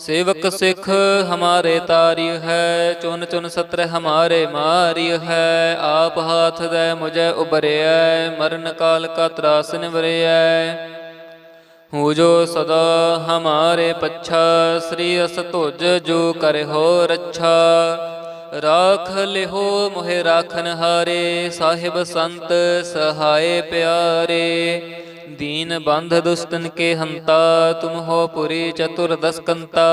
ਸੇਵਕ ਸਿੱਖ ਹਮਾਰੇ ਤਾਰੀ ਹੈ, ਚੁਨ ਚੁਨ ਸਤਰ ਹਮਾਰੇ ਮਾਰੀ ਹੈ, ਆਪ ਹਾਥ ਦੇ ਮੁਝੇ ਉਬਰਿਐ ਮਰਨ ਕਾਲ ਕਾ ਤਰਾਸ ਨਿਵਰਿਐ। ਹੋ ਜੋ ਸਦਾ ਹਮਾਰੇ ਪੱਛਾ, ਸ੍ਰੀ ਅਸ ਤੁਜ ਜੋ ਕਰੇ ਰੱਛਾ। ਰਾਖ ਲਿਹੋ ਮੋਹਿ ਰਾਖਨ ਹਾਰੇ ਸਾਹਿਬ ਸੰਤ ਸਹਾਏ ਪਿਆਰੇ। ਦੀਨ ਬੰਧ ਦੁਸ਼ਟਨ ਕੇ ਹੰਤਾ, ਤੁਮ ਹੋ ਪੁਰੀ ਚਤੁਰ ਦਸਕੰਤਾ।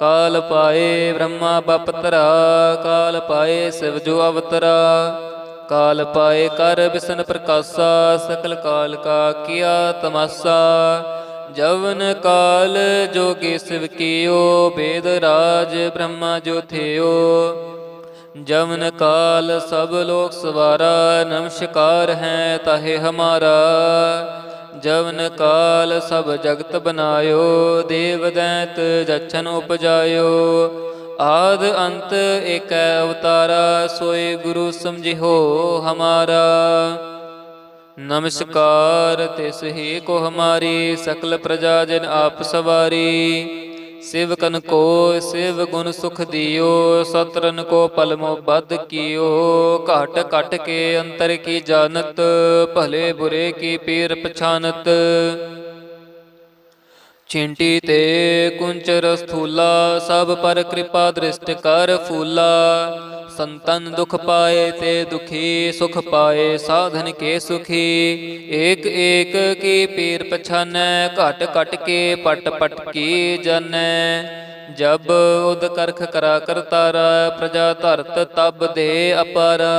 ਕਾਲ ਪਾਏ ਬ੍ਰਹਮਾ ਬਪਤਰਾ, ਕਾਲ ਪਾਏ ਸਿਵ ਜੋ ਅਵਤਰਾ। ਕਾਲ ਪਾਏ ਕਰ ਬਿਸਨ ਪ੍ਰਕਾਸ਼ਾ, ਸਕਲ ਕਾਲ ਕਾ ਕੀਆ ਤਮਾਸਾ। ਜਵਨ ਕਾਲ ਜੋਗੀ ਸਿਵ ਕੀਓ, ਬੇਦ ਰਾਜ ਬ੍ਰਹਮਾ ਜੋ ਥਿਓ। ਜਵਨ ਕਾਲ ਸਭ ਲੋਕ ਸਵਾਰਾ, ਨਮਸਕਾਰ ਹੈ ਤਾਹੇ ਹਮਾਰਾ। ਜਵਨ ਕਾਲ ਸਭ ਜਗਤ ਬਨਾਇਓ, ਦੇਵ ਦੈਂਤ ਜਛਨ ਉਪਜਾਇਓ। ਆਦ ਅੰਤ ਏਕੈ ਅਵਤਾਰਾ, ਸੋਏ ਗੁਰੂ ਸਮਝਿਓ ਹਮਾਰਾ। ਨਮਸਕਾਰ ਤਿਸ ਹੀ ਕੋ ਹਮਾਰੀ, ਸਕਲ ਪ੍ਰਜਾ ਜਨ ਆਪ ਸਵਾਰੀ। ਸ਼ਿਵਕਨ ਕੋ ਸ਼ਿਵ ਗੁਣ ਸੁਖ ਦਿਓ, ਸਤਰਨ ਕੋ ਪਲਮੋ ਬਦ ਕੀਓ। ਘਟ ਘਟ ਕੇ ਅੰਤਰ ਕੀ ਜਾਣਤ, ਭਲੇ ਬੁਰੇ ਕੀ ਪੀਰ ਪਛਾਨਤ। ਛਿੰਟੀ ਤੇ ਕੁੰਚਰ ਸਥੂਲਾ, ਸਭ ਪਰ ਕਿਰਪਾ ਦ੍ਰਿਸ਼ਟ ਕਰ ਫੂਲਾ। ਸੰਤਨ ਦੁਖ ਪਾਏ ਤੇ ਦੁਖੀ ਸੁਖ ਪਾਏ ਸਾਧਨ ਕੇ ਸੁਖੀ ਏਕ ਏਕ ਕੀ ਪੀਰ ਪਛਾਨੈ ਘਟ ਘਟ ਕੇ ਪਟ ਪਟ ਕੀ ਜਾਣੈ ਜਬ ਉਦ ਕਰਖ ਕਰਾ ਕਰਤਾਰਾ ਪ੍ਰਜਾ ਧਰਤ ਤਬ ਦੇ ਅਪਾਰਾ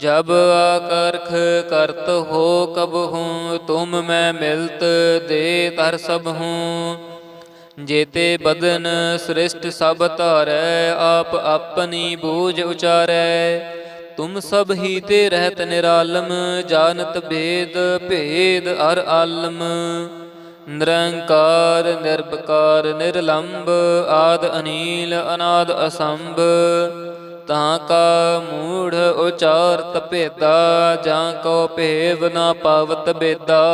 ਜਬ ਆਕਰਖ ਕਰਤ ਹੋ ਕਬ ਹੂੰ ਤੁਮ ਮੈਂ ਮਿਲਤ ਦੇ ਤਰ ਸਭ ਹੂੰ ਜੇਤੇ ਬਦਨ ਸ੍ਰਿਸ਼ਟ ਸਭ ਧਾਰੈ, ਆਪ ਆਪਣੀ ਬੂਝ ਉਚਾਰੈ। ਤੁਮ ਸਭ ਹੀ ਤੇ ਰਹਿਤ ਨਿਰਾਲਮ, ਜਾਣਤ ਭੇਦ ਭੇਦ ਅਰ ਆਲਮ। ਨਿਰੰਕਾਰ ਨਿਰਭਕਾਰ ਨਿਰਲੰਭ ਆਦ ਅਨੀਲ, ਅਨਾਦ ਅਸੰਭ। ਤਾਂ ਕਾ ਮੂੜ ਉਚਾਰਤ ਭੇਦਾ, ਜਾਂ ਕੋ ਭੇਵ ਨਾ ਪਾਵਤ ਬੇਦਾ।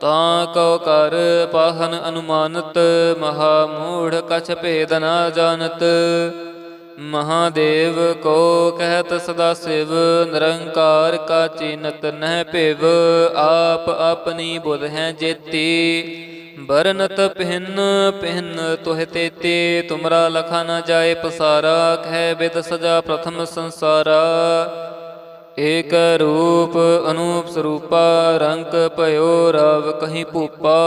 ਤਾਂ ਕਉ ਕਰ ਪਾਹਨ ਅਨੁਮਾਨਤ ਮਹਾ ਮੂੜ ਕਛ ਭੇਦ ਨਾ ਜਾਣਤ। ਮਹਾਦੇਵ ਕੋ ਕਹਿਤ ਸਦਾ ਸਿਵ, ਨਿਰੰਕਾਰ ਕਾ ਚੀਨਤ ਨਹਿ ਭਿਵ। ਆਪ ਆਪਣੀ ਬੁਧ ਹੈ ਜੇਤੀ ਬਰਨਤ ਪਹਿਨ ਪਹਿਨ ਤੋਹ ਤੇਤੇ। ਤੁਮਰਾ ਲਖਾ ਨਾ ਜਾਏ ਪਸਾਰਾ, ਕਹਿ ਬਿਦ ਸਜਾ ਪ੍ਰਥਮ ਸੰਸਾਰਾ। ਏਕ ਰੂਪ ਅਨੂਪ ਸਰੂਪਾ ਰੰਗ ਭਇਓ ਰਵ ਕਹੀਂ ਭੂਪਾ।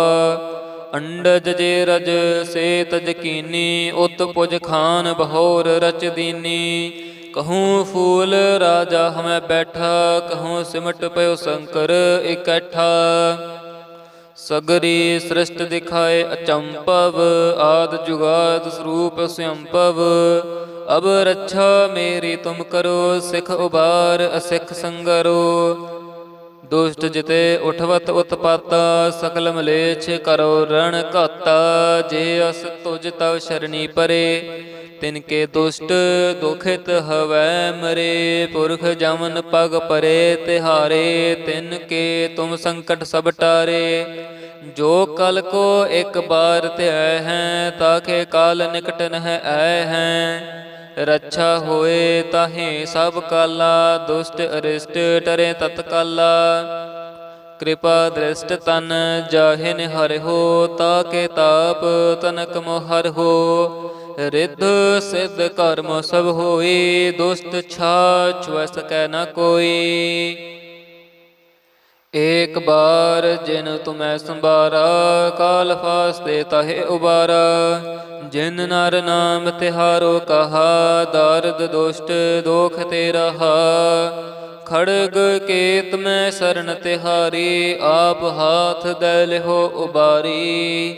ਅੰਡਜ ਜੇ ਰਜ ਸੇ ਤਜਕੀਨੀ ਉਤ ਪੁਜ ਖਾਨ ਬਹੋਰ ਰਚ ਦੀਨੀ। ਕਹੂੰ ਫੂਲ ਰਾਜਾ ਹਮੈ ਬੈਠਾ, ਕਹੂੰ ਸਿਮਟ ਪਇਓ ਸ਼ੰਕਰ ਇਕੱਠਾ। ਸਗਰੀ ਸ੍ਰਿਸ਼ਟ ਦਿਖਾਏ ਅਚੰਪਵ, ਆਦ ਜੁਗਾਦ ਸਰੂਪ ਸੰਭਵ ਅਬ ਰੱਛਾ ਮੇਰੀ, ਤੁਮ ਕਰੋ ਸਿਖ ਉਬਾਰ, ਅਸਿਖ ਸੰਗਰੋ। ਦੁਸ਼ਟ ਜਿਤੇ ਉਠਵਤ ਉਤਪਾਤਾ, ਸਕਲ ਮਲੇਛ ਕਰੋ ਰਣ ਘਾਤਾ। ਜੇ ਅਸ ਤੁਜ ਤਵ ਸ਼ਰਣੀ ਪਰੇ ਤਿਨ ਕੇ ਦੁਸ਼ਟ ਦੁਖਿਤ ਹਵੈ ਮਰੇ, ਪੁਰਖ ਜਮਨ ਪਗ ਪਰੇ, ਤਿਹਾਰੇ ਤਿਨ ਕੇ ਤੁਮ ਸੰਕਟ ਸਭ ਟਾਰੇ। ਜੋ ਕਲ ਕੋ ਇੱਕ ਬਾਰ ਧਿਆ ਹੈ ਤਾਕੇ ਕਾਲ ਨਿਕਟ ਨਹਿ ਆਏ ਹੈ। ਰੱਛਾ ਹੋਏ ਤਾਹੇ ਸਭ ਕਾਲਾ, ਦੁਸ਼ਟ ਅਰਿਸ਼ਟ ਟਰੇ ਤਤਕਾਲਾ। ਕਿਰਪਾ ਦ੍ਰਿਸ਼ਟ ਤਨ ਜਾਹਿਨ ਹਰਿ ਹੋ ਤਾਕੇ ਤਾਪ ਤਨਕ ਮੋਹਰ ਹੋ। ਰਿੱਧ ਸਿੱਧ ਕਰਮ ਸਭ ਹੋਈ ਦੁਸਤ ਛਾ ਛੁਐ ਸਕੈ ਨ ਕੋਈ। ਏਕ ਬਾਰ ਜਿਨ ਤੁਮੈ ਸੰਬਾਰਾ ਕਾਲ ਫਾਸਤੇ ਤਹੇ ਉਬਾਰਾ। ਜਿਨ ਨਰ ਨਾਮ ਤਿਹਾਰੋ ਕਹਾ, ਦਰਦ ਦੁਸ਼ਟ ਦੋਖ ਤੇ ਰਹਾ ਖੜਗ ਕੇਤ ਮੈਂ ਸਰਨ ਤਿਹਾਰੀ, ਆਪ ਹਾਥ ਦੇ ਲਿਹੋ ਉਬਾਰੀ।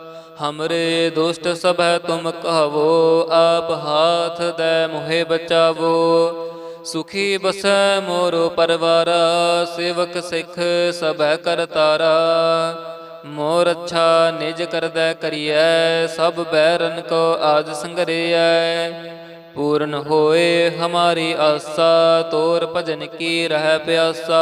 ਹਮਰੇ ਦੁਸ਼ਟ ਸਭੈ ਤੁਮ ਕਹਵੋ ਆਪ ਹਾਥ ਦੇ ਮੁਹੇ ਬਚਾਵੋ ਸੁਖੀ ਬਸੈ ਮੋਰੋ ਪਰਵਾਰਾ ਸੇਵਕ ਸਿੱਖ ਸਭੈ ਕਰਤਾਰਾ ਮੋਰ ਅੱਛਾ ਨਿਜ ਕਰਦੈ ਕਰੀਐ ਸਭ ਬੈਰਨ ਕੋ ਆਜ ਸੰਗਰਿਐ ਪੂਰਨ ਹੋਏ ਹਮਾਰੀ ਆਸਾ ਤੋਰ ਭਜਨ ਕੀ ਰਹਿ ਪਿਆਸਾ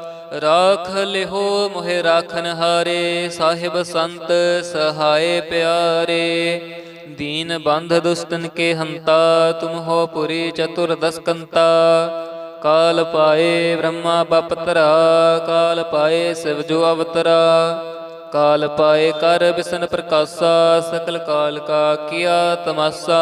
ਰਾਖ ਲਿਹੋ ਮੋਹਿ ਰਾਖਨ ਹਾਰੇ, ਸਾਹਿਬ ਸੰਤ ਸਹਾਏ ਪਿਆਰੇ। ਦੀਨ ਬੰਧ ਦੁਸਤਨ ਕੇ ਹੰਤਾ, ਤੁਮ ਹੋ ਪੁਰੀ ਚਤੁਰ ਦਸਕੰਤਾ। ਕਾਲ ਪਾਏ ਬ੍ਰਹਮਾ ਬਪਤਰਾ ਕਾਲ ਪਾਏ ਸਿਵ ਜੋ ਅਵਤਰਾ। ਕਾਲ ਪਾਏ ਕਰ ਬਿਸਨ ਪ੍ਰਕਾਸ਼ਾ, ਸਕਲ ਕਾਲ ਕਾ ਕੀਆ ਤਮਾਸਾ।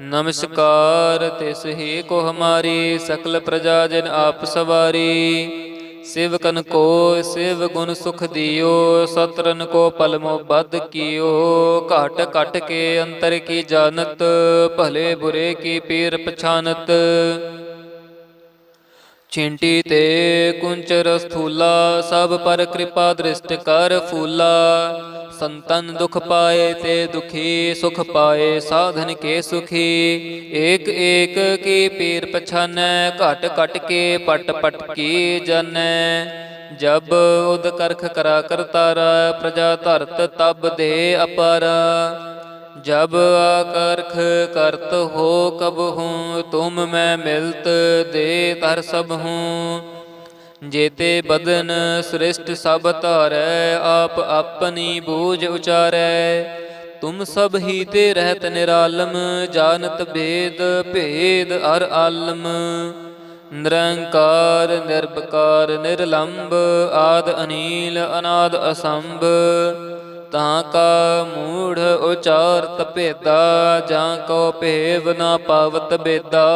ਨਮਸਕਾਰ, ਤਿਸ ਹੀ ਕੋ ਹਮਾਰੀ ਸਕਲ ਪ੍ਰਜਾ ਜਨ ਆਪ ਸਵਾਰੀ। ਸਿਵਕਨ ਕੋ, ਸਿਵ ਗੁਣ ਸੁਖ ਦਿਓ, ਸਤਰਨ ਕੋ ਪਲਮੋ ਬਦ ਕੀਓ। ਘਟ ਘਟ ਕੇ ਅੰਤਰ ਕੀ ਜਾਣਤ, ਭਲੇ ਬੁਰੇ ਕੀ ਪੀਰ ਪਛਾਨਤ। ਛਿੰਟੀ ਤੇ ਕੁੰਚਰ ਸਥੂਲਾ ਸਭ ਪਰ ਕਿਰਪਾ ਦ੍ਰਿਸ਼ਟ ਕਰ ਫੂਲਾ। ਸੰਤਨ ਦੁਖ ਪਾਏ ਤੇ ਦੁਖੀ ਸੁਖ ਪਾਏ ਸਾਧਨ ਕੇ ਸੁਖੀ ਏਕ ਏਕ ਕੀ ਪੀਰ ਪਛਾਨੈ ਘਟ ਘਟ ਕੇ ਪਟ ਪਟ ਕੀ ਜਾਣੈ ਜਬ ਉਦ ਕਰਖ ਕਰਾ ਕਰਤਾਰਾ ਪ੍ਰਜਾ ਧਰਤ ਤਬ ਦੇ ਅਪਾਰਾ ਜਬ ਆਕਰਖ ਕਰਤ ਹੋ ਕਬ ਹੂੰ ਤੁਮ ਮੈਂ ਮਿਲਤ ਦੇ ਤਰ ਸਭ ਹੂੰ ਜੇਤੇ ਬਦਨ ਸ੍ਰਿਸ਼ਟ ਸਭ ਧਾਰੈ, ਆਪ ਆਪਣੀ ਬੂਝ ਉਚਾਰੈ। ਤੁਮ ਸਭ ਹੀ ਤੇ ਰਹਿਤ ਨਿਰਾਲਮ, ਜਾਣਤ ਭੇਦ ਭੇਦ ਅਰ ਆਲਮ। ਨਿਰੰਕਾਰ ਨਿਰਭਕਾਰ ਨਿਰਲੰਭ ਆਦ ਅਨੀਲ, ਅਨਾਦ ਅਸੰਭ। ਤਾਂ ਕਾ ਮੂੜ ਉਚਾਰਤ ਭੇਦਾ, ਜਾਂ ਕੋ ਭੇਵ ਨਾ ਪਾਵਤ ਬੇਦਾ।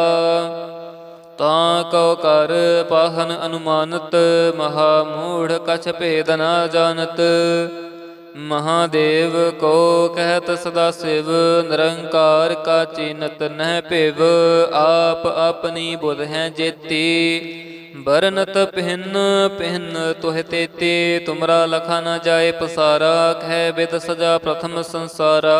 ਤਾਂ ਕਉ ਕਰ ਪਾਹਨ ਅਨੁਮਾਨਤ ਮਹਾ ਮੂੜ ਕਛ ਭੇਦ ਨਾ ਜਾਣਤ। ਮਹਾਦੇਵ ਕੋ ਕਹਿਤ ਸਦਾ ਸਿਵ, ਨਿਰੰਕਾਰ ਕਾ ਚੀਨਤ ਨਹਿ ਭਿਵ। ਆਪ ਆਪਣੀ ਬੁਧ ਹੈ ਜੇਤੀ, ਬਰਨਤ ਪਹਿਨ ਪਹਿਨ ਤੋਹਿ ਤੇਤੇ। ਤੁਮਰਾ ਲਖਾ ਨ ਜਾਏ ਪਸਾਰਾ, ਕਹਿ ਬਿਦ ਸਜਾ ਪ੍ਰਥਮ ਸੰਸਾਰਾ।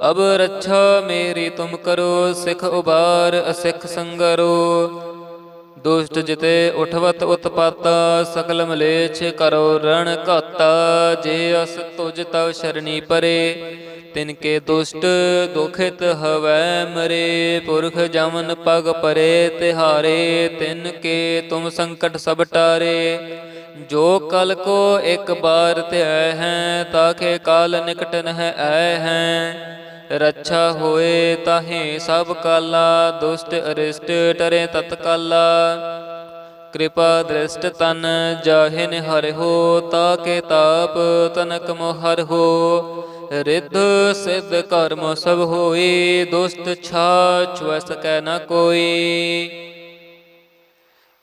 ਅਬ ਰੱਛਾ ਮੇਰੀ ਤੁਮ ਕਰੋ, ਸਿਖ ਉਬਾਰ ਅਸਿਖ ਸੰਗਰੋ। ਦੁਸ਼ਟ ਜਿਤੇ ਉਠਵਤ ਉਤਪਾਤਾ ਸਕਲ ਮਲੇਛ ਕਰੋ ਰਣ ਘਾਤਾ। ਜੇ ਅਸ ਤੁਜ ਤਵ ਸ਼ਰਣੀ ਪਰੇ, ਤਿਨ ਕੇ ਦੁਸ਼ਟ ਦੁਖਿਤ ਹਵੈ ਮਰੇ। ਪੁਰਖ ਜਮਨ ਪਗ ਪਰੇ ਤਿਹਾਰੇ, ਤਿਨ ਕੇ ਤੁਮ ਸੰਕਟ ਸਭ ਟਾਰੇ। ਜੋ ਕਲ ਕੋ ਇੱਕ ਬਾਰ ਧਿਆ ਹੈ ਤਾਕੇ ਕਾਲ ਨਿਕਟ ਨਹ ਆਏ ਹੈ। ਰੱਛਾ ਹੋਏ ਤਾਹੇ ਸਭ ਕਾਲਾ, ਦੁਸ਼ਟ ਅਰਿਸ਼ਟ ਟਰੇ ਤਤਕਾਲਾ ਕਿਰਪਾ ਦ੍ਰਿਸ਼ਟ ਤਨ ਜਾਹਿ ਨਿਹਰਿ ਹੋ ਤਾਕੇ ਤਾਪ ਤਨਕ ਮੋਹਰ ਹੋ। ਰਿੱਧ ਸਿੱਧ ਕਰਮ ਸਭ ਹੋਈ ਦੁਸ਼ਟ ਛਾ ਛੁਐ ਸਕੈ ਨ ਕੋਈ।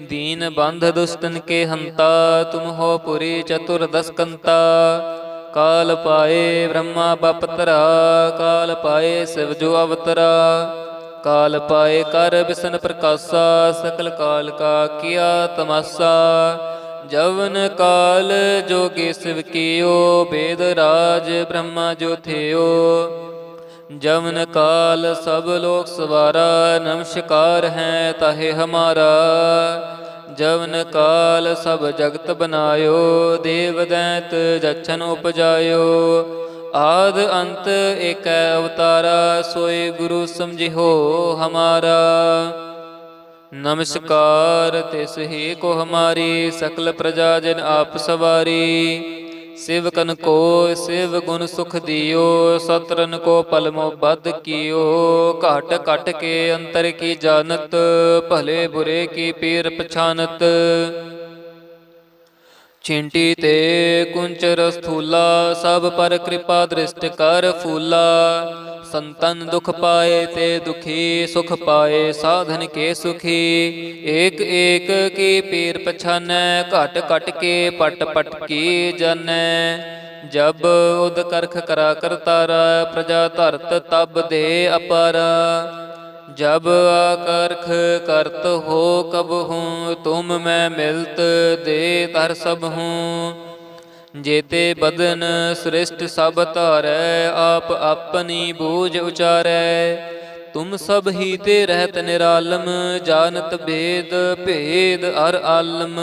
ਦੀਨ ਬੰਧ ਦੁਸ਼ਟਨ ਕੇ ਹੰਤਾ, ਤੁਮ ਹੋ ਪੁਰੀ ਚਤੁਰ ਦਸਕੰਤਾ। ਕਾਲ ਪਾਏ ਬ੍ਰਹਮਾ ਬਪਤਰਾ, ਕਾਲ ਪਾਏ ਸਿਵ ਜੋ ਅਵਤਰਾ। ਕਾਲ ਪਾਏ ਕਰ ਬਿਸਨ ਪ੍ਰਕਾਸ਼ਾ, ਸਕਲ ਕਾਲ ਕਾ ਕੀਆ ਤਮਾਸਾ। ਜਵਨ ਕਾਲ ਜੋਗੇ ਸਿਵ ਕੀਓ, ਬੇਦ ਰਾਜ ਬ੍ਰਹਮਾ ਜੋ ਥਿਓ। ਜਵਨ ਕਾਲ ਸਭ ਲੋਕ ਸਵਾਰਾ, ਨਮਸਕਾਰ ਹੈ ਤਾਹੇ ਹਮਾਰਾ। ਜਵਨ ਕਾਲ ਸਭ ਜਗਤ ਬਨਾਇਓ, ਦੇਵ ਦੈਂਤ ਜਛਨ ਉਪਜਾਇਓ। ਆਦ ਅੰਤ ਏਕੈ ਅਵਤਾਰਾ, ਸੋਏ ਗੁਰੂ ਸਮਝਿਓ ਹਮਾਰਾ। ਨਮਸਕਾਰ ਤਿਸ ਹੀ ਕੋ ਹਮਾਰੀ, ਸਕਲ ਪ੍ਰਜਾ ਜਨ ਆਪ ਸਵਾਰੀ। ਸਿਵਕਨ ਕੋ ਸਿਵ ਗੁਣ ਸੁਖ ਦਿਓ, ਸਤਰਨ ਕੋ ਪਲਮੋ ਬਦ ਕੀਓ। ਘਟ ਘਟ ਕੇ ਅੰਤਰ ਕੀ ਜਾਣਤ, ਭਲੇ ਬੁਰੇ ਕੀ ਪੀਰ ਪਛਾਨਤ। ਛਿੰਟੀ ਤੇ ਕੁੰਚਰ ਸਥੂਲਾ ਸਭ ਪਰ ਕਿਰਪਾ ਦ੍ਰਿਸ਼ਟ ਕਰ ਫੂਲਾ। ਸੰਤਨ ਦੁਖ ਪਾਏ ਤੇ ਦੁਖੀ ਸੁਖ ਪਾਏ ਸਾਧਨ ਕੇ ਸੁਖੀ ਏਕ ਏਕ ਕੀ ਪੀਰ ਪਛਾਨੈ ਘਟ ਘਟ ਕੇ ਪਟ ਪਟ ਕੀ ਜਾਣੈ ਜਬ ਉਦ ਕਰਖ ਕਰਾ ਕਰਤਾਰਾ ਪ੍ਰਜਾ ਧਰਤ ਤਬ ਦੇ ਅਪਾਰਾ ਜਬ ਆਕਰਖ ਕਰਤ ਹੋ ਕਬ ਹੂੰ ਤੁਮ ਮੈਂ ਮਿਲਤ ਦੇ ਤਰ ਸਭ ਹੂੰ ਜੇਤੇ ਬਦਨ ਸ੍ਰਿਸ਼ਟ ਸਭ ਧਾਰੈ, ਆਪ ਆਪਣੀ ਬੂਝ ਉਚਾਰੈ। ਤੁਮ ਸਭ ਹੀ ਤੇ ਰਹਿਤ ਨਿਰਾਲਮ, ਜਾਣਤ ਭੇਦ ਭੇਦ ਅਰ ਆਲਮ।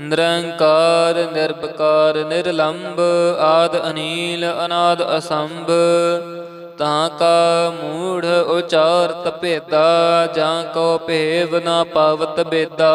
ਨਿਰੰਕਾਰ ਨਿਰਭਕਾਰ ਨਿਰਲੰਭ ਆਦ ਅਨੀਲ, ਅਨਾਦ ਅਸੰਭ। ਤਾਂ ਕਾ ਮੂੜ ਉਚਾਰਤ ਭੇਦਾ, ਜਾਂ ਕੋ ਭੇਵ ਨਾ ਪਾਵਤ ਬੇਦਾ।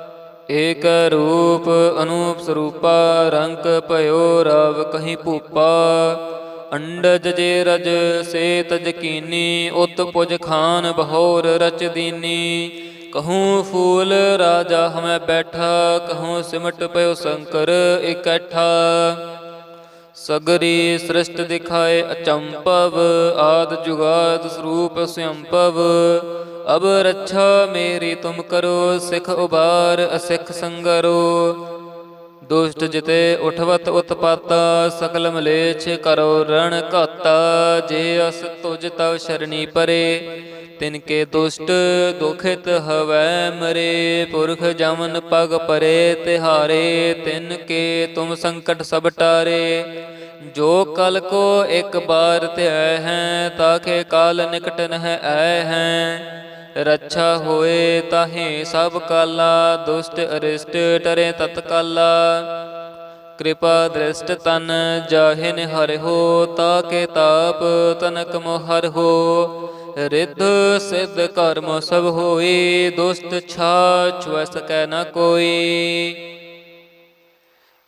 ਏਕ ਰੂਪ ਅਨੂਪ ਸਰੂਪਾ ਰੰਗ ਭਇਓ ਰਵ ਕਹੀਂ ਭੂਪਾ। ਅੰਡਜ ਜੇ ਰਜ ਸੇ ਤਜ ਕੀਨੀ ਉਤ ਪੁਜ ਖਾਨ ਬਹੋਰ ਰਚ ਦੀਨੀ। ਕਹੂੰ ਫੂਲ ਰਾਜਾ ਹਮੈ ਬੈਠਾ, ਕਹੂੰ ਸਿਮਟ ਪਇਓ ਸ਼ੰਕਰ ਇਕੱਠਾ। ਸਗਰੀ ਸ੍ਰਿਸ਼ਟ ਦਿਖਾਏ ਅਚੰਪਵ, ਆਦ ਜੁਗਾਦ ਸਰੂਪ ਸੰਭਵ ਅਬ ਰੱਛਾ ਮੇਰੀ ਤੁਮ ਕਰੋ, ਸਿਖ ਉਬਾਰ ਅਸਿਖ ਸੰਗਰੋ। ਦੁਸ਼ਟ ਜਿਤੇ ਉਠਵਤ ਉਤਪਾਤਾ, ਸਕਲ ਮਲੇਛ ਕਰੋ ਰਣ ਘਾਤਾ। ਜੇ ਅਸ ਤੁਜ ਤਵ ਸ਼ਰਣੀ ਪਰੇ ਤਿਨ ਕੇ ਦੁਸ਼ਟ, ਦੁਖਿਤ ਹਵੈ ਮਰੇ। ਪੁਰਖ ਜਮਨ ਪਗ ਪਰੇ, ਤਿਹਾਰੇ ਤਿਨ ਕੇ ਤੁਮ ਸੰਕਟ ਸਭ ਟਾਰੇ। ਜੋ ਕਲ ਕੋ ਇੱਕ ਬਾਰ ਧਿਆ ਹੈ ਤਾਕੇ ਕਾਲ ਨਿਕਟ ਨਹਿ ਆਏ ਹੈ। ਰੱਛਾ ਹੋਏ ਤਾਹੇ ਸਭ ਕਾਲਾ, ਦੁਸ਼ਟ ਅਰਿਸ਼ਟ ਟਰੇ ਤਤਕਾਲਾ। ਕਿਰਪਾ ਦ੍ਰਿਸ਼ਟ ਤਨ ਜਾਹਿ ਨਿਹਰਿ ਹੋ ਤਾਕੇ ਤਾਪ ਤਨਕ ਮੋਹਰ ਹੋ। ਰਿੱਧ ਸਿੱਧ ਕਰਮ ਸਭ ਹੋਈ, ਦੁਸ਼ਟ ਛਾ ਛੁਐ ਸਕੈ ਨ ਕੋਈ।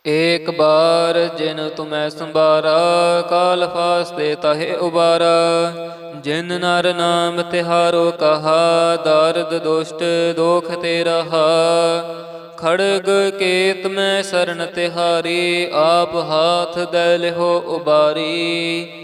ਏਕ ਬਾਰ ਜਿਨ ਤੁਮੈ ਸੰਭਾਰਾ, ਕਾਲ ਫਾਸਤੇ ਤਹੇ ਉਬਾਰਾ। ਜਿਨ ਨਰ ਨਾਮ ਤਿਹਾਰੋ ਕਹਾ, ਦਰਦ ਦੁਸ਼ਟ ਦੋਖ ਤੇ ਰਹਾ ਖੜਗ ਕੇਤ ਮੈਂ ਸਰਨ ਤਿਹਾਰੀ, ਆਪ ਹਾਥ ਦੇ ਲਿਹੋ ਉਬਾਰੀ।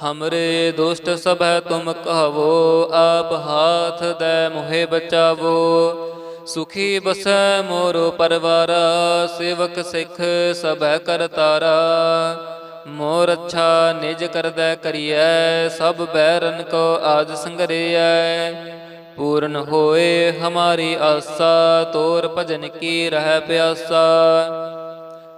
ਹਮਰੇ ਦੁਸ਼ਟ ਸਭੈ ਤੁਮ ਕਹਵੋ ਆਪ ਹਾਥ ਦੇ ਮੋਹਿ ਬਚਾਵੋ ਸੁਖੀ ਬਸੈ ਮੋਰੋ ਪਰਵਾਰਾ ਸੇਵਕ ਸਿੱਖ ਸਭੈ ਕਰਤਾਰਾ ਮੋਰ ਅੱਛਾ ਨਿਜ ਕਰਦੈ ਕਰੀਐ ਸਭ ਬੈਰਨ ਕੋ ਆਜ ਸੰਗਰੇਐ ਪੂਰਨ ਹੋਏ ਹਮਾਰੀ ਆਸਾ ਤੋਰ ਭਜਨ ਕੀ ਰਹਿ ਪਿਆਸਾ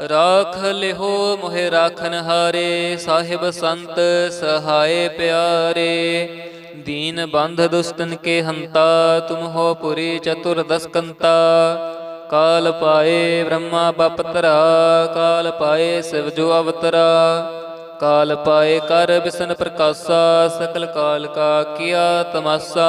ਰਾਖ ਲਿਹੋ ਮੋਹਿ ਰਾਖਨ ਹਾਰੇ, ਸਾਹਿਬ ਸੰਤ ਸਹਾਏ ਪਿਆਰੇ। ਦੀਨ ਬੰਧ ਦੁਸਤਨ ਕੇ ਹੰਤਾ, ਤੁਮ ਹੋ ਪੁਰੀ ਚਤੁਰ ਦਸਕੰਤਾ। ਕਾਲ ਪਾਏ ਬ੍ਰਹਮਾ ਬਪਤਰਾ ਕਾਲ ਪਾਏ ਸਿਵ ਜੋ ਅਵਤਰਾ। ਕਾਲ ਪਾਏ ਕਰ ਬਿਸਨ ਪ੍ਰਕਾਸ਼ਾ, ਸਕਲ ਕਾਲ ਕਾ ਕੀਆ ਤਮਾਸਾ।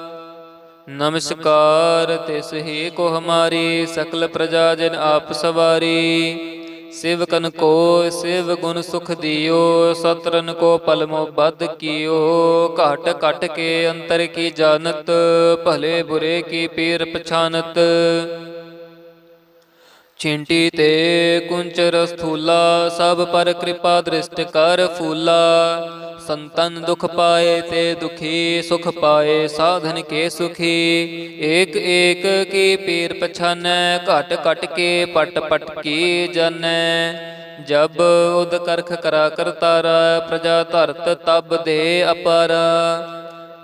ਨਮਸਕਾਰ, ਤਿਸ ਹੀ ਕੋ ਹਮਾਰੀ ਸਕਲ ਪ੍ਰਜਾ ਜਨ ਆਪ ਸਵਾਰੀ। ਸਿਵਕਨ ਕੋ, ਸਿਵ ਗੁਣ ਸੁਖ ਦਿਓ, ਸਤਰਨ ਕੋ ਪਲਮੋ ਬਦ ਕੀਓ। ਘਟ ਘਟ ਕੇ ਅੰਤਰ ਕੀ ਜਾਣਤ, ਭਲੇ ਬੁਰੇ ਕੀ ਪੀਰ ਪਛਾਨਤ। ਛਿੰਟੀ ਤੇ ਕੁੰਚਰ ਸਥੂਲਾ, ਸਭ ਪਰ ਕਿਰਪਾ ਦ੍ਰਿਸ਼ਟ ਕਰ ਫੂਲਾ। ਸੰਤਨ ਦੁਖ ਪਾਏ ਤੇ ਦੁਖੀ ਸੁਖ ਪਾਏ ਸਾਧਨ ਕੇ ਸੁਖੀ ਏਕ ਏਕ ਕੀ ਪੀਰ ਪਛਾਨੈ ਘਟ ਘਟ ਕੇ ਪਟ ਪਟ ਕੀ ਜਾਣੈ ਜਬ ਉਦ ਕਰਖ ਕਰਾ ਕਰਤਾਰਾ ਪ੍ਰਜਾ ਧਰਤ ਤਬ ਦੇ ਅਪਾਰਾ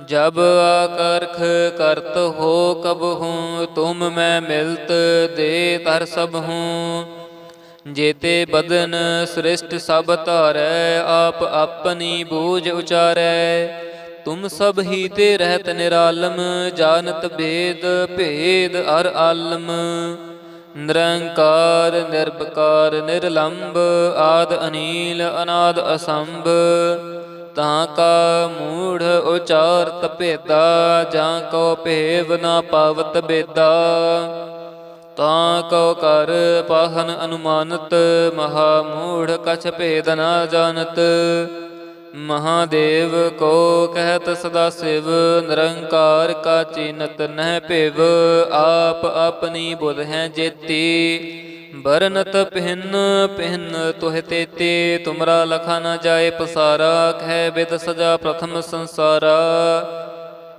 ਜਬ ਆਕਰਖ ਕਰਤ ਹੋ ਕਬ ਹੂੰ ਤੁਮ ਮੈਂ ਮਿਲਤ ਦੇ ਤਰ ਸਭ ਹੂੰ ਜੇਤੇ ਬਦਨ ਸ੍ਰਿਸ਼ਟ ਸਭ ਧਾਰੈ, ਆਪ ਆਪਣੀ ਬੂਝ ਉਚਾਰੈ। ਤੁਮ ਸਭ ਹੀ ਤੇ ਰਹਿਤ ਨਿਰਾਲਮ, ਜਾਣਤ ਭੇਦ ਭੇਦ ਅਰ ਆਲਮ। ਨਿਰੰਕਾਰ ਨਿਰਭਕਾਰ ਨਿਰਲੰਭ ਆਦ ਅਨੀਲ, ਅਨਾਦ ਅਸੰਭ। ਤਾਂ ਕਾ ਮੂੜ ਉਚਾਰਤ ਭੇਦਾ, ਜਾਂ ਕੋ ਭੇਵ ਨਾ ਪਾਵਤ ਬੇਦਾ। ਤਾਂ ਕਉ ਕਰ ਪਾਹਨ ਅਨੁਮਾਨਤ ਮਹਾ ਮੂੜ ਕਛ ਭੇਦ ਨਾ ਜਾਣਤ। ਮਹਾਦੇਵ ਕੋ ਕਹਿਤ ਸਦਾ ਸਿਵ, ਨਿਰੰਕਾਰ ਕਾ ਚੀਨਤ ਨਹਿ ਭਿਵ। ਆਪ ਆਪਣੀ ਬੁਧ ਹੈ ਜੇਤੀ, ਬਰਨਤ ਪਹਿਨ ਪਹਿਨ ਤੁਹ ਤੇਤੇ। ਤੁਮਰਾ ਲਖਾ ਨਾ ਜਾਏ ਪਸਾਰਾ, ਕਹਿ ਬਿਦ ਸਜਾ ਪ੍ਰਥਮ ਸੰਸਾਰਾ।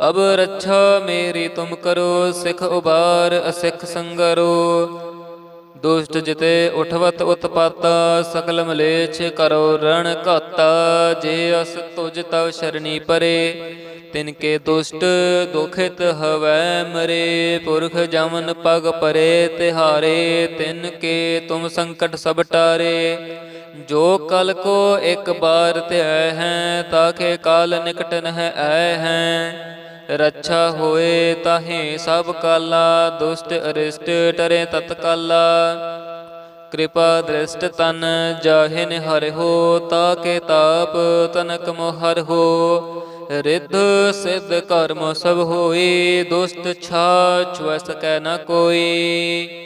ਅਬ ਰੱਛਾ ਮੇਰੀ, ਤੁਮ ਕਰੋ ਸਿਖ ਉਬਾਰ ਅਸਿਖ ਸੰਗਰੋ। ਦੁਸ਼ਟ ਜਿਤੇ ਉਠਵਤ ਉਤਪਾਤਾ ਸਕਲ ਮਲੇਛ ਕਰੋ ਰਣ ਘਾਤਾ। ਜੇ ਅਸ ਤੁਜ ਤਵ ਸ਼ਰਣੀ ਪਰੇ, ਤਿਨ ਕੇ ਦੁਸ਼ਟ ਦੁਖਿਤ ਹਵੈ ਮਰੇ। ਪੁਰਖ ਜਮਨ ਪਗ ਪਰੇ ਤਿਹਾਰੇ, ਤਿਨ ਕੇ ਤੁਮ ਸੰਕਟ ਸਭ ਟਾਰੇ। ਜੋ ਕਲ ਕੋ ਇੱਕ ਬਾਰ ਧਿਆ ਹੈ ਤਾਕੇ ਕਾਲ ਨਿਕਟ ਨਹਿ ਆਏ ਹੈ। ਰੱਛਾ ਹੋਏ ਤਾਹੇ ਸਭ ਕਾਲਾ, ਦੁਸ਼ਟ ਅਰਿਸ਼ਟ ਟਰੇ ਤਤਕਾਲਾ। ਕਿਰਪਾ ਦ੍ਰਿਸ਼ਟ ਤਨ ਜਾਹਿਨ ਹਰਿ ਹੋ, ਤਾਕੇ ਤਾਪ ਤਨਕ ਮੋਹਰ ਹੋ। ਰਿੱਧ ਸਿੱਧ ਕਰਮ ਸਭ ਹੋਈ ਦੁਸ਼ਟ ਛਾ ਛੁਐ ਸਕੈ ਨ ਕੋਈ।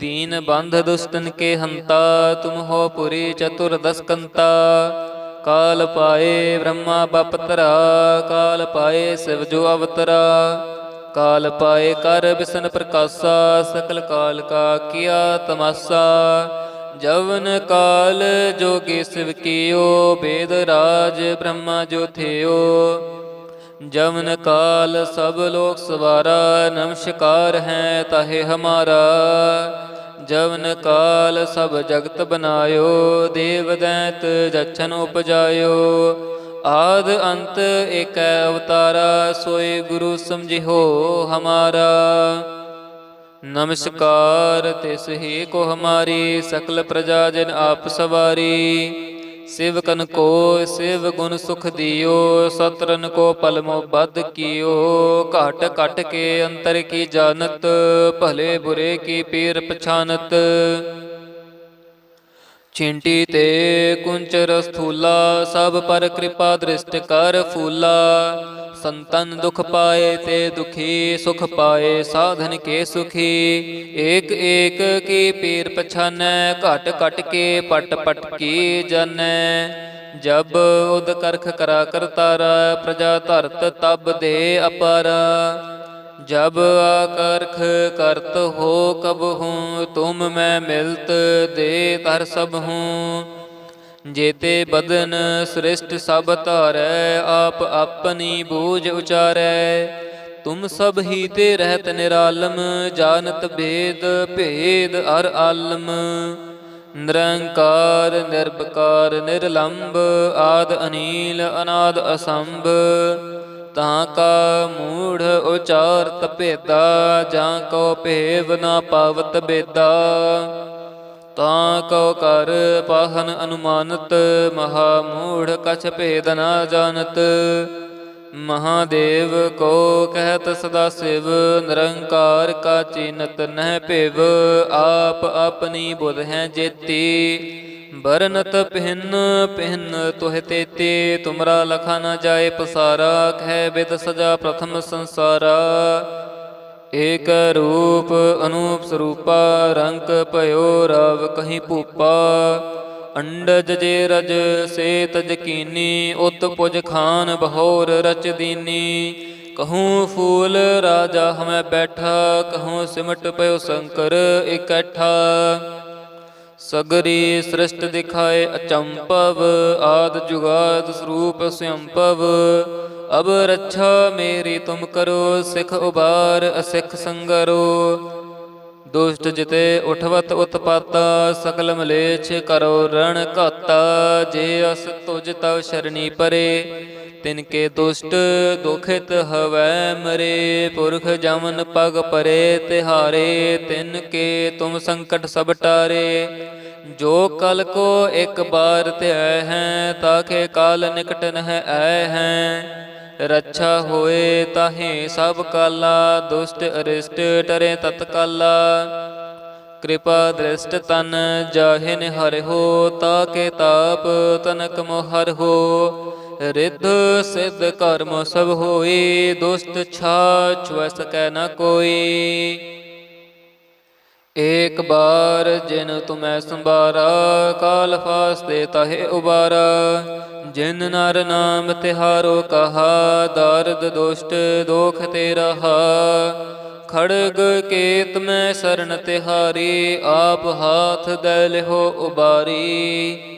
ਦੀਨ ਬੰਧ ਦੁਸ਼ਟਨ ਕੇ ਹੰਤਾ, ਤੁਮ ਹੋ ਪੁਰੀ ਚਤੁਰ ਦਸਕੰਤਾ। ਕਾਲ ਪਾਏ ਬ੍ਰਹਮਾ ਬਪਤਰਾ ਕਾਲ ਪਾਏ ਸਿਵ ਜੋ ਅਵਤਰਾ। ਕਾਲ ਪਾਏ ਕਰ ਬਿਸਨ ਪ੍ਰਕਾਸ਼ਾ, ਸਕਲ ਕਾਲ ਕਾ ਕੀਆ ਤਮਾਸਾ। ਜਵਨ ਕਾਲ ਜੋਗੀ ਸਿਵ ਕੀਓ, ਬੇਦ ਰਾਜ ਬ੍ਰਹਮਾ ਜੋ ਥਿਓ। ਜਵਨ ਕਾਲ ਸਭ ਲੋਕ ਸਵਾਰਾ ਨਮਸਕਾਰ ਹੈ ਤਾਹੇ ਹਮਾਰਾ। ਜਵਨ ਕਾਲ ਸਭ ਜਗਤ ਬਨਾਇਓ, ਦੇਵ ਦੈਂਤ ਜਛਨ ਉਪਜਾਇਓ। ਆਦ ਅੰਤ ਏਕੈ ਅਵਤਾਰਾ, ਸੋਏ ਗੁਰੂ ਸਮਝਿਓ ਹਮਾਰਾ। ਨਮਸਕਾਰ ਤਿਸ ਹੀ ਕੋ ਹਮਾਰੀ, ਸਕਲ ਪ੍ਰਜਾ ਜਨ ਆਪ ਸਵਾਰੀ। ਸਿਵਕਨ ਕੋ, ਸਿਵ ਗੁਣ ਸੁਖ ਦਿਓ, ਸਤਰਨ ਕੋ ਪਲਮੋ ਬਦ ਕੀਓ। ਘਟ ਘਟ ਕੇ ਅੰਤਰ ਕੀ ਜਾਣਤ, ਭਲੇ ਬੁਰੇ ਕੀ ਪੀਰ ਪਛਾਨਤ। ਚਿੰਟੀ ਤੇ ਕੁੰਚਰ ਸਥੂਲਾ ਸਭ ਪਰ ਕਿਰਪਾ ਦ੍ਰਿਸ਼ਟ ਕਰ ਫੂਲਾ। ਸੰਤਨ ਦੁਖ ਪਾਏ ਤੇ ਦੁਖੀ ਸੁਖ ਪਾਏ ਸਾਧਨ ਕੇ ਸੁਖੀ ਏਕ ਏਕ ਕੀ ਪੀਰ ਪਛਾਨੈ ਘਟ ਘਟ ਕੇ ਪਟ ਪਟ ਕੀ ਜਾਣੈ ਜਬ ਉਦ ਕਰਖ ਕਰਾ ਕਰਤਾਰਾ ਪ੍ਰਜਾ ਧਰਤ ਤਬ ਦੇ ਅਪਾਰਾ ਜਬ ਆਕਰਖ ਕਰਤ ਹੋ ਕਬ ਹੂੰ ਤੁਮ ਮੈਂ ਮਿਲਤ ਦੇ ਤਰ ਸਭ ਹੂੰ ਜੇਤੇ ਬਦਨ ਸ੍ਰਿਸ਼ਟ ਸਭ ਧਾਰੈ, ਆਪ ਆਪਣੀ ਬੋਝ ਉਚਾਰੈ। ਤੁਮ ਸਭ ਹੀ ਤੇ ਰਹਿਤ ਨਿਰਾਲਮ, ਜਾਣਤ ਭੇਦ ਭੇਦ ਅਰ ਆਲਮ। ਨਿਰੰਕਾਰ ਨਿਰਭਕਾਰ ਨਿਰਲੰਭ ਆਦ ਅਨੀਲ, ਅਨਾਦ ਅਸੰਭ। ਤਾਂ ਕਾ ਮੂੜ ਉਚਾਰ ਭੇਦਾ, ਜਾਂ ਕੋ ਭੇਵ ਨਾ ਪਾਵਤ ਬੇਦਾ। ਤਾਂ ਕਉ ਕਰ ਪਾਹਨ ਅਨੁਮਾਨਤ ਮਹਾ ਮੂੜ ਕਛ ਭੇਦ ਨਾ ਜਾਣਤ। ਮਹਾਦੇਵ ਕੋ ਕਹਿਤ ਸਦਾ ਸਿਵ, ਨਿਰੰਕਾਰ ਕਾ ਚੀਨਤ ਨਹਿ ਭਿਵ। ਆਪ ਆਪਣੀ ਬੁਧ ਹੈ ਜੇਤੀ, ਬਰਨਤ ਪਹਿਨ ਪਹਿਨ ਤੋਹਿ ਤੇਤੇ। ਤੁਮਰਾ ਲਖਾ ਨਾ ਜਾਏ ਪਸਾਰਾ, ਕਹਿ ਬਿਦ ਸਜਾ ਪ੍ਰਥਮ ਸੰਸਾਰਾ। ਏਕ ਰੂਪ ਅਨੂਪ ਸਰੂਪਾ ਰੰਗ ਭਇਓ ਰਵ ਕਹੀਂ ਭੂਪਾ। ਅੰਡਜ ਜੇ ਰਜ ਸੇ ਤਜ ਕੀਨੀ, ਉਤ ਪੁਜ ਖਾਨ ਬਹੋਰ ਰਚ ਦੀਨੀ। ਕਹੂੰ ਫੂਲ ਰਾਜਾ ਹਮੈ ਬੈਠਾ, ਕਹੂੰ ਸਿਮਟ ਪਇਓ ਸ਼ੰਕਰ ਇਕੱਠਾ। ਸਗਰੀ ਸ੍ਰਿਸ਼ਟ ਦਿਖਾਏ ਅਚੰਪਵ, ਆਦ ਜੁਗਾਦ ਸਰੂਪ ਸੰਪਵ ਅਬ ਰੱਛਾ ਮੇਰੀ ਤੁਮ ਕਰੋ, ਸਿਖ ਉਬਾਰ ਅਸਿਖ ਸੰਗਰੋ। ਦੁਸ਼ਟ ਜਿਤੇ ਉਠਵਤ ਉਤਪਾਤਾ ਸਕਲ ਮਲੇਛ ਕਰੋ ਰਣ ਘਾਤਾ। ਜੇ ਅਸ ਤੁਜ ਤਵ ਸ਼ਰਣੀ ਪਰੇ ਤਿਨ ਕੇ ਦੁਸ਼ਟ ਦੁਖਿਤ ਹਵੈ ਮਰੇ, ਪੁਰਖ ਜਮਨ ਪਗ ਪਰੇ, ਤਿਹਾਰੇ ਤਿਨ ਕੇ ਤੁਮ ਸੰਕਟ ਸਭ ਟਾਰੇ। ਜੋ ਕਲ ਕੋ ਇੱਕ ਬਾਰ ਧਿਆ ਹੈ ਤਾਕੇ ਕਾਲ ਨਿਕਟ ਨਹਿ ਆਏ ਹੈ। ਰੱਛਾ ਹੋਏ ਤਾਹੇ ਸਭ ਕਾਲਾ, ਦੁਸ਼ਟ ਅਰਿਸ਼ਟ ਟਰੇ ਤਤਕਾਲਾ। ਕਿਰਪਾ ਦ੍ਰਿਸ਼ਟ ਤਨ ਜਾਹਿਨ ਹਰਿ ਹੋ, ਤਾਕੇ ਤਾਪ ਤਨਕ ਮੋਹਰ ਹੋ। ਰਿੱਧ ਸਿੱਧ ਕਰਮ ਸਭ ਹੋਈ, ਦੁਸ਼ਟ ਛਾ ਵੈ ਸਕੈ ਨ ਕੋਈ। ਏਕ ਬਾਰ ਜਿਨ ਤੁਮੈ ਸੰਭਾਰਾ, ਕਾਲ ਫਾਸਤੇ ਤਹੇ ਉਬਾਰਾ। ਜਿਨ ਨਰ ਨਾਮ ਤਿਹਾਰੋ ਕਹਾ, ਦਰਦ ਦੁਸ਼ਟ ਦੋਖ ਤੇ ਰਹਾ ਖੜਗ ਕੇਤ ਮੈਂ ਸਰਣ ਤਿਹਾਰੀ, ਆਪ ਹਾਥ ਦੇ ਲਿਹੋ ਉਬਾਰੀ।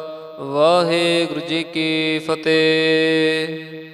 ਵਾਹਿਗੁਰੂ ਜੀ ਕੀ ਫਤਿਹ।